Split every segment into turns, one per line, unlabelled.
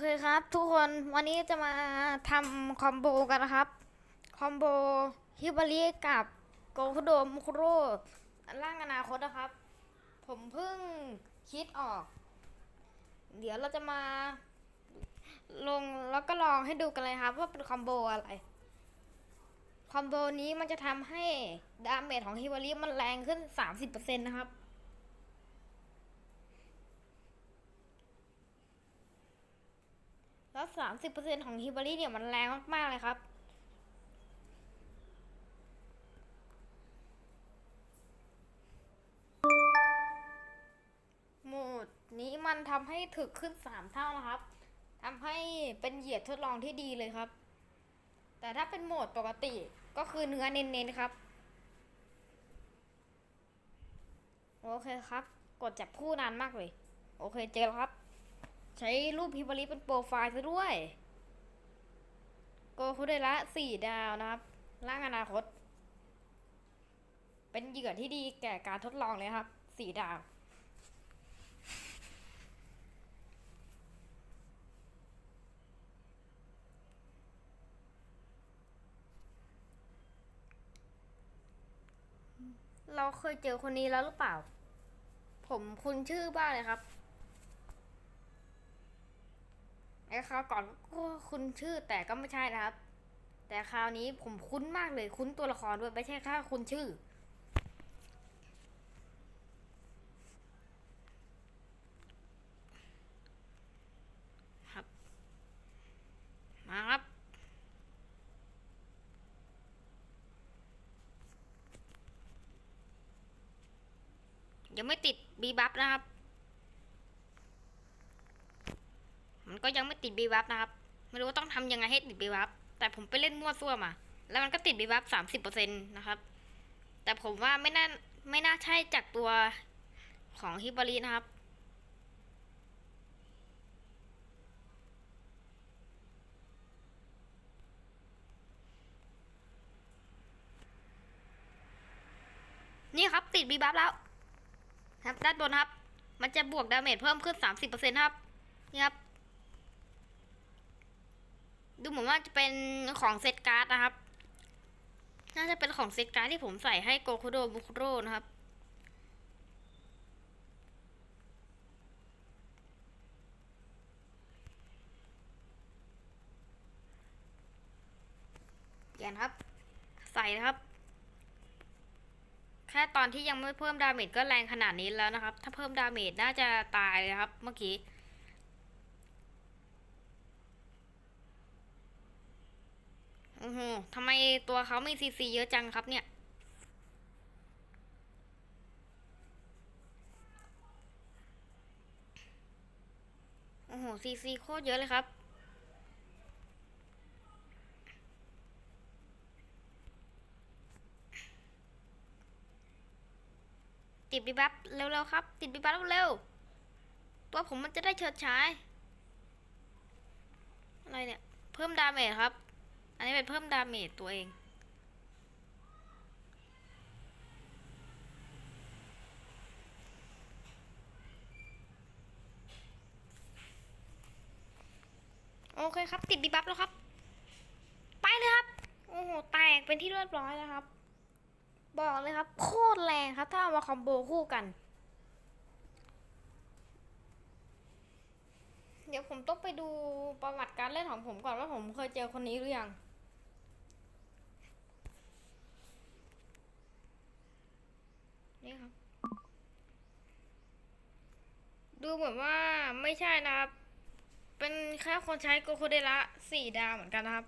เคครับ ทุกคนวันนี้จะมาทำคอมโบกันนะครับ คอมโบฮิบาริกับโกคุโดมุคุโรร่างอนาคตนะครับ ผมเพิ่งคิดออก เดี๋ยวเราจะมา ลงแล้วก็ลองให้ดูกันเลยครับ ว่าเป็นคอมโบอะไร คอมโบนี้มันจะทำให้ดาเมจของฮิบาริมันแรงขึ้น 30%นะครับ แล้ว 30%ของฮิบาริเนี่ยมันแรงมากๆเลยครับ โหมดนี้มันทำให้ถึกขึ้น 3 เท่านะครับทำให้เป็นเหยียดทดลองที่ดีเลยครับ แต่ถ้าเป็นโหมดปกติก็คือเนื้อเน้นๆครับ โอเคครับ กดจับคู่นานมากเลย โอเคเจอแล้วครับ ใช้รูปฮิบาริเป็นโปรไฟล์ซะด้วยโกคุเดระสี่ดาวนะครับร่างอนาคต เป็นเหยื่อที่ดีแก่การทดลองเลยครับสี่ดาวเราเคยเจอคนนี้แล้วหรือเปล่า ผมคุ้นชื่อบ้างเลยครับ ไอ้คราวก่อนก็คุ้นชื่อแต่ก็ไม่ใช่นะครับ แต่คราวนี้ผมคุ้นมากเลยคุ้นตัวละครด้วยไม่ใช่แค่คุ้นชื่อ ครับ มาครับยังไม่ติดบีบัฟนะครับ มัน ก็ยังไม่ติดบีบัฟนะครับ ไม่รู้ว่าต้องทำยังไงให้ติดบีบัฟแต่ผมไปเล่นมั่วซั่วมา แล้วมันก็ติดบีบัฟสามสิบเปอร์เซ็นต์นะครับ แต่ผมว่าไม่น่าไม่น่าใช่จากตัวของฮิบารีนะครับนี่ครับ ติดบีบัฟแล้วครับด้านบนครับ มันจะบวกดาเมจเพิ่มขึ้นสามสิบเปอร์เซ็นต์ครับ นี่ครับ ดูเหมือนว่าจะเป็นของเซตการ์ดนะครับ น่าจะเป็นของเซตการ์ดที่ผมใส่ให้โกคุโดบุคุโรนะครับเขียนครับ ใส่นะครับ แค่ตอนที่ยังไม่เพิ่มดาเมจก็แรงขนาดนี้แล้วนะครับ ถ้าเพิ่มดาเมจน่าจะตายเลยครับ เมื่อกี้ อ้โหทำไมตัวเขามีซีซีเยอะจังครับเนี่ย โอ้โหซีซีโคตรเยอะเลยครับ ติดบีบัฟเร็วๆครับ ติดบีบัฟเร็วๆตัวผมมันจะได้เฉิดฉาย อะไรเนี่ย เพิ่มดาเมจครับ อันนี้เป็นเพิ่มดาเมจตัวเอง โอเคครับ ติดบีบัฟแล้วครับ ไปเลยครับ โอ้โห แตกเป็นที่เรียบร้อยแล้วครับ บอกเลยครับ โคตรแรงครับถ้าเอามาคอมโบคู่กัน เดี๋ยวผมต้องไปดูประวัติการเล่นของผมก่อนว่าผมเคยเจอคนนี้หรือยัง นี่ครับ ดูเหมือนว่าไม่ใช่นะครับ เป็นแค่คนใช้โกโคเดระสี่ดาวเหมือนกันนะครับ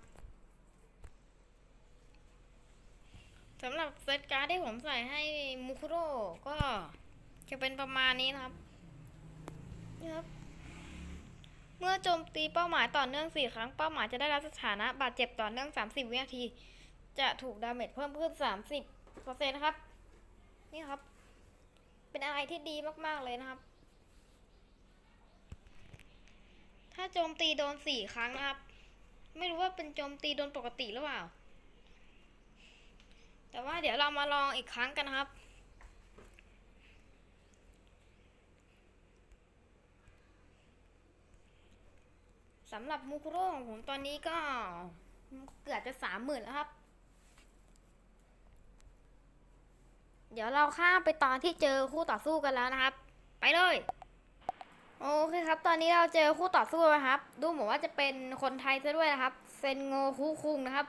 สำหรับเซตการ์ดที่ผมใส่ให้มุคุโร่ก็จะเป็นประมาณนี้นะครับนี่ครับ เมื่อโจมตีเป้าหมายต่อเนื่อง 4 ครั้งเป้าหมายจะได้รับสถานะบาดเจ็บต่อเนื่อง 30 วินาที จะถูกดาเมจเพิ่มขึ้น 30เปอร์เซ็นต์นะครับ นี่ครับ เป็นอะไรที่ดีมาก ๆ เลยนะครับ ถ้าโจมตีโดน4ครั้งนะครับ ไม่รู้ว่าเป็นโจมตีโดนปกติหรือเปล่า แต่ว่าเดี๋ยวเรามาลองอีกครั้งกันนะครับสสำหรับมูคุโร่ของผมตอนนี้ก็เกือบจะสามหมื่นแล้วครับ เดี๋ยวเราข้ามไปตอนที่เจอคู่ต่อสู้กันแล้วนะครับ ไปเลย โอเคครับ ตอนนี้เราเจอคู่ต่อสู้แล้วครับ ดูเหมือนว่าจะเป็นคนไทยซะด้วยนะครับ เซนโงคุคุงนะครับ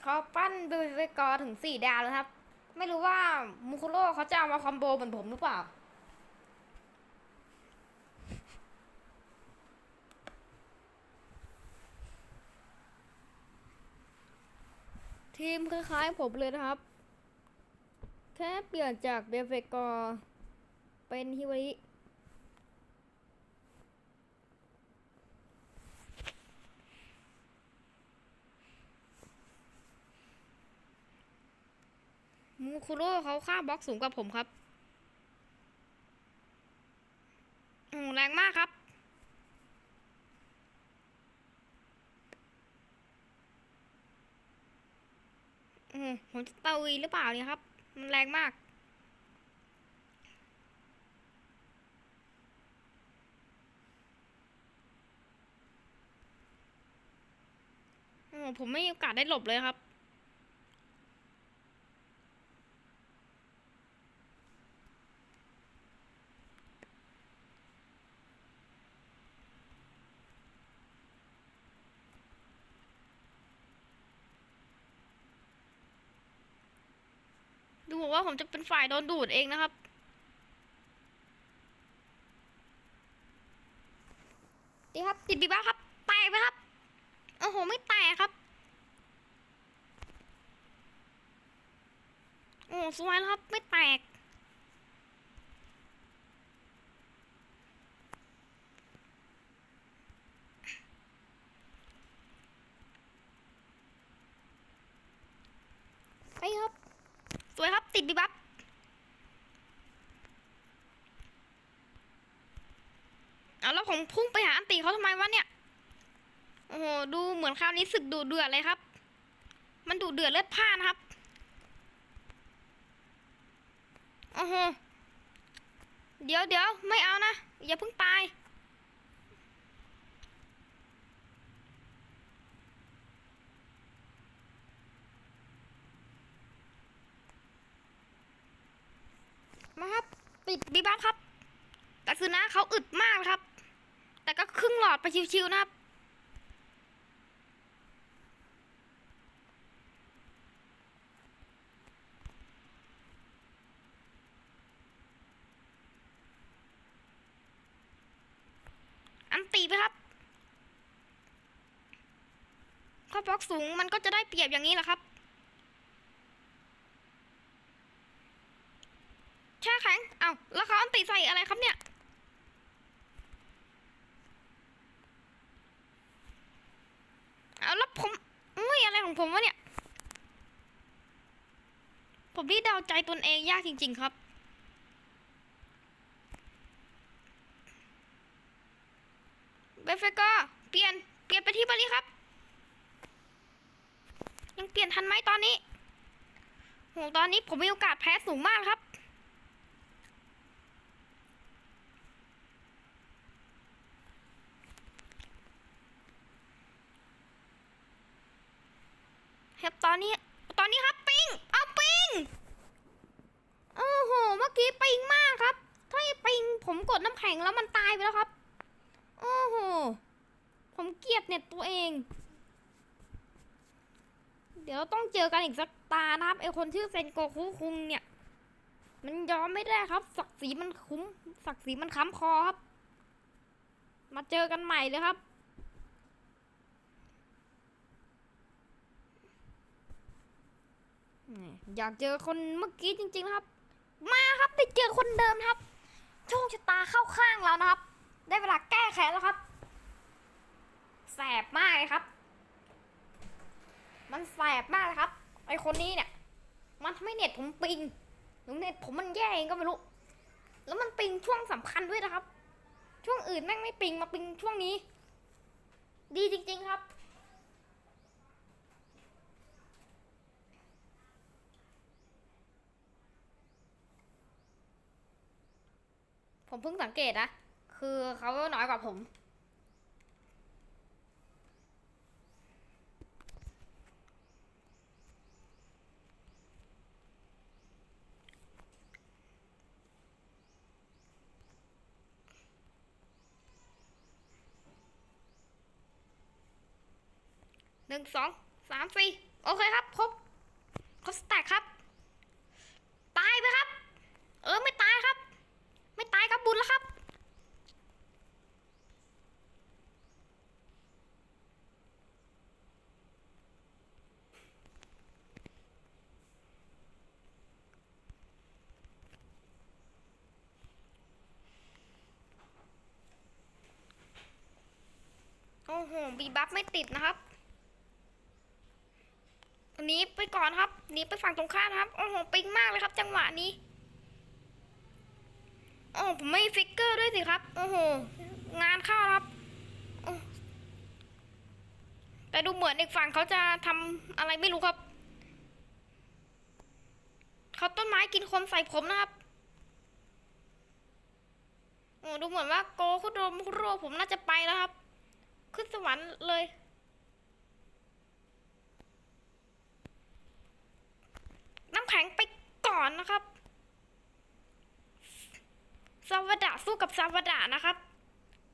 เขาปั้นเบเบกอถึงสี่ดาวแล้วครับ ไม่รู้ว่ามูคุโร่เขาจะเอามาคอมโบเหมือนผมหรือเปล่า ทีมคล้ายๆผมเลยนะครับ แค่เปลี่ยนจากเบเฟกอร์เป็นฮิวาริ คุโร่เขาค่าบล็อกสูงกว่าผมครับโอ้แรงมากครับ อืมผมจะตะวีหรือเปล่าเนี่ยครับ มันแรงมากโอ้ผมไม่มีโอกาสได้หลบเลยครับ ดูเหมือน ว่า ผมจะเป็นฝ่ายโดนดูดเองนะครับ ดีครับ ติดบีบ้าครับ แตกไหมครับ โอ้โห ไม่แตกครับ โอ้สวยแล้วครับ ไม่แตก ไปครับ สวยครับ ติดบีบับ เอาแล้วผมพุ่งไปหาอันตีเขาทำไมวะเนี่ย โอ้โหดูเหมือนคราวนี้ศึกดูเดือดเลยครับ มันดูเดือดเลือดพ่านครับ โอ้โห เดี๋ยวเดี๋ยวไม่เอานะ อย่าเพิ่งตายมาครับติดบีบัฟครับแต่คือนะเขาอึดมากครับ แต่ก็ครึ่งหลอดไปชิวๆนะครับอันตีไปครับข้อบล็อกสูงมันก็จะได้เปรียบอย่างนี้แหละครับ แช่แข็ง เอา้าแล้วเขาอันติใส่อะไรครับเนี่ย เอาแล้วผมอุ้ยอะไรของผมวะเนี่ย ผมนี่เดา ใจตนเองยากจริง ๆ ครับ เบฟเฟก็เปลี่ยน เปลี่ยนไปที่บริครับ ยังเปลี่ยนทันไหมตอนนี้โหตอนนี้ผมมีโอกาสแพ้สูงมากครับครับตอนนี้ ตอนนี้ครับปิง เอาปิง โอ้โห เมื่อกี้ปิงมากครับ ถ้าไปิงผมกดน้ำแข็งแล้วมันตายไปแล้วครับ โอ้โห ผมเกลียดเน็ตตัวเอง เดี๋ยวต้องเจอกันอีกสักตานะครับไอคนชื่อเซนโกคุคุงเนี่ย มันยอมไม่ได้ครับ ศักดิ์ศรีมันคุ้ม ศักดิ์ศรีมันค้ำคอครับ มาเจอกันใหม่เลยครับอยากเจอคนเมื่อกี้จริงๆนะครับ มาครับไปเจอคนเดิมครับ โชคชะตาเข้าข้างเรานะครับ ได้เวลาแก้แค้นแล้วครับ แสบมากเลยครับ มันแสบมากเลยครับไอคนนี้เนี่ย มันทำให้เน็ตผมปิงหรือเน็ตผมมันแย่เองก็ไม่รู้ แล้วมันปิงช่วงสำคัญด้วยนะครับ ช่วงอื่นแม่งไม่ปิงมาปิงช่วงนี้ ดีจริง ๆ ครับ ผมเพิ่งสังเกตนะ คือเขาน้อยกว่าผม หนึ่งสอง สามสี่ โอเคครับ ครบ ครบสแต็กครับ โอ้โหบีบัฟไม่ติดนะครับหนีไปก่อนครับหนีไปฝั่งตรงข้ามครับ โอ้โหปิงมากเลยครับ จังหวะนี้ โอ้ผมไม่ฟิกเกอร์ด้วยสิครับ โอ้โห งานเข้าครับ แต่ดูเหมือนอีกฝั่งเขาจะทำอะไรไม่รู้ครับ เขาต้นไม้กินคนใส่ผมนะครับโอ้ดูเหมือนว่าโกคุโดมคุโรผมน่าจะไปแล้วครับ ขึ้นสวรรค์เลย น้ำแข็งไปก่อนนะครับซาวดะสู้กับซาวดะนะครับ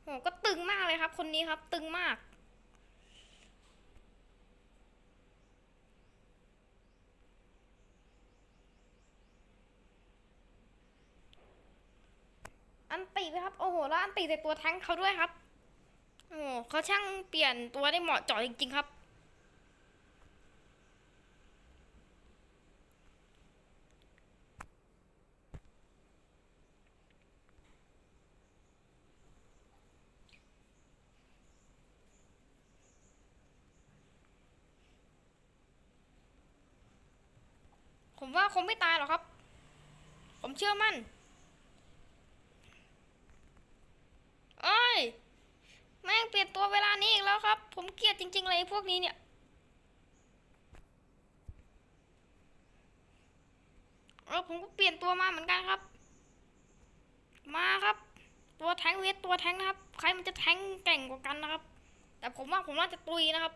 โหก็ตึงมากเลยครับ คนนี้ครับ ตึงมากอันตีไปครับ โอ้โห แล้วอันตีใส่ตัวแท้งเขาด้วยครับ อ้เขาช่างเปลี่ยนตัวได้เหมาะเจาะจริง ๆ ครับผมว่าคงไม่ตายหรอกครับ ผมเชื่อมั่น เอ้ย แม่งเปลี่ยนตัวเวลานี้อีกแล้วครับ ผมเกลียดจริง ๆ เลยพวกนี้เนี่ย เออผมก็เปลี่ยนตัวมาเหมือนกันครับ มาครับ ตัวแทงเวทตัวแทงนะครับ ใครมันจะแทงเก่งกว่ากันนะครับ แต่ผมว่าผมน่าจะตุยนะครับ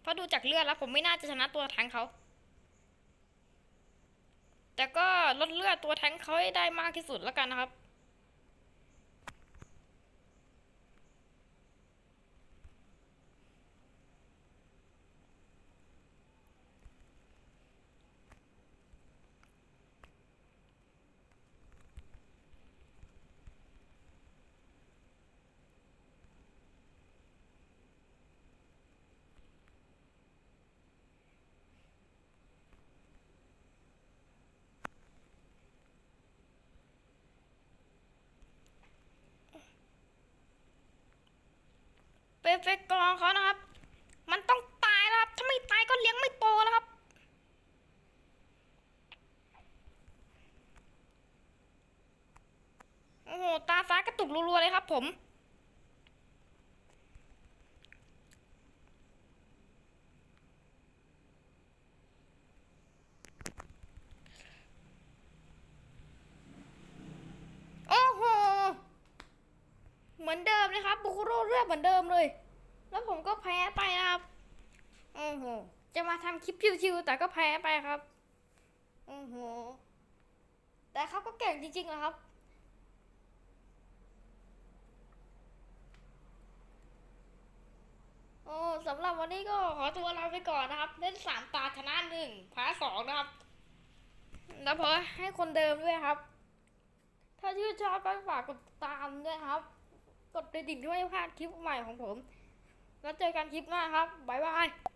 เพราะดูจากเลือดแล้ว ผมไม่น่าจะชนะตัวแทงเขา แต่ก็ลดเลือดตัวแทงเขาให้ได้มากที่สุดแล้วกันนะครับ เปเฟกกองเขานะครับ มันต้องตายแล้วครับ ถ้าไม่ตายก็เลี้ยงไม่โตแล้วครับ โอ้โห ตาฟ้ากระตุกรัวๆเลยครับผม โอ้โห เหมือนเดิมเลยครับบุคุโร เหมือนเดิมเลย แล้วผมก็แพ้ไปนะครับโอ้โหจะมาทำคลิปชิวๆแต่ก็แพ้ไปครับโอ้โหแต่เขาก็เก่งจริงๆนะครับ โอ้สำหรับวันนี้ก็ขอตัวลาไปก่อนนะครับ เล่นสามตาชนะหนึ่งแพ้สองนะครับ แล้วพอให้คนเดิมด้วยครับ ถ้าชื่นชอบก็ฝากกดติดตามด้วยครับ กดกระดิ่งเพื่อไม่พลาดคลิปใหม่ของผม แล้วเจอกันคลิปหน้าครับ บ๊ายบาย